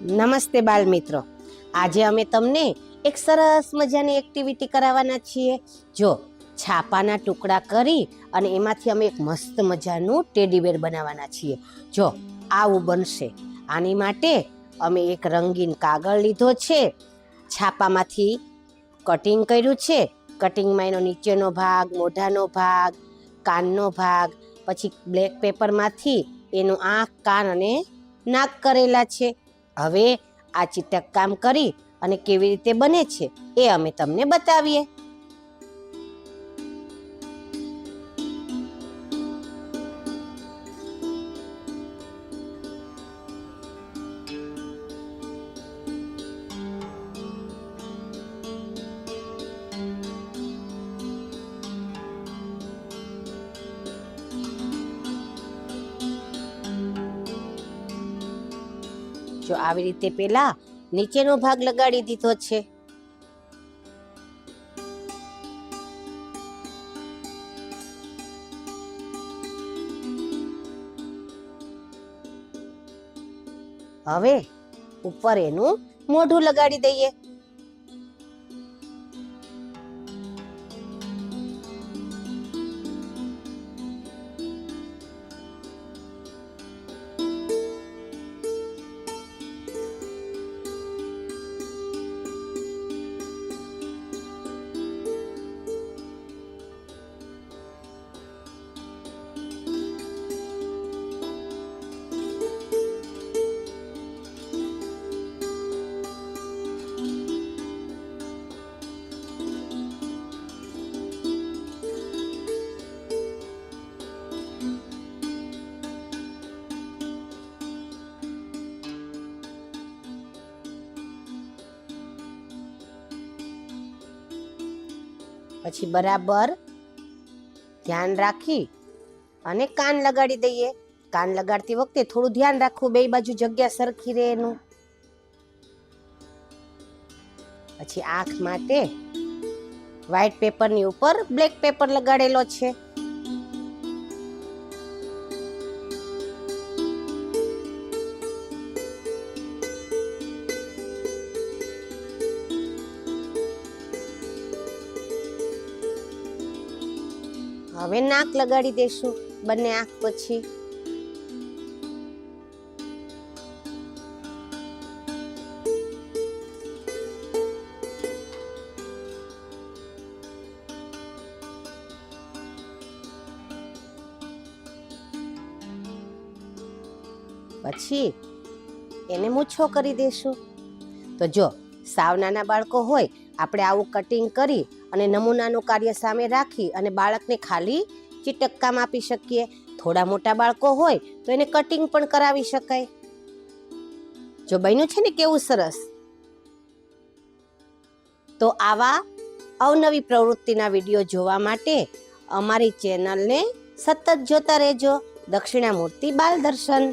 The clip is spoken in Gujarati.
નમસ્તે બાલ મિત્રો આજે અમે તમને એક સરસ મજાની એક્ટિવિટી કરાવવાના છીએ. જો છાપાના ટુકડા કરી અને એમાંથી અમે એક મસ્ત મજાનું ટેડીબેર બનાવવાના છીએ. જો આવું બનશે, આની માટે અમે એક રંગીન કાગળ લીધો છે. છાપામાંથી કટિંગ કર્યું છે. કટિંગમાં એનો નીચેનો ભાગ, મોઢાનો ભાગ, કાનનો ભાગ, પછી બ્લેક પેપરમાંથી એનું આંખ કાન અને નાક કરેલા છે. હવે આ ચિત્તક કામ કરી અને કેવી રીતે બને છે એ અમે તમને બતાવીએ. જો આવી રીતે પેલા નીચેનો ભાગ લગાડી દીધો છે. હવે ઉપર એનું મોઢું લગાડી દઈએ. પછી બરાબર ધ્યાન રાખી અને કાન લગાડી દઈએ. કાન લગાડતી વખતે થોડું ધ્યાન રાખવું, બે બાજુ જગ્યા સરખી રહે એનું પછી આંખ માટે વ્હાઇટ પેપરની ઉપર બ્લેક પેપર લગાડેલો છે. હવે નાક લગાડી દેશું, બંને આંખ પછી. પછી એને મૂછો કરી દેશું. તો જો સાવ નાના બાળકો હોય, આપણે આવું કટિંગ કરી અને નમૂનાનું કાર્ય સામે રાખી અને બાળકને ખાલી ચીટક્કામ આપી શકીએ. થોડા મોટા બાળકો હોય તો એને કટિંગ પણ કરાવી શકાય. જો બન્યું છે ને કેવું સરસ? તો આવા અવનવી પ્રવૃત્તિના વીડિયો જોવા માટે અમારી ચેનલને સતત જોતા રહેજો. દક્ષિણામૂર્તિ બાલ દર્શન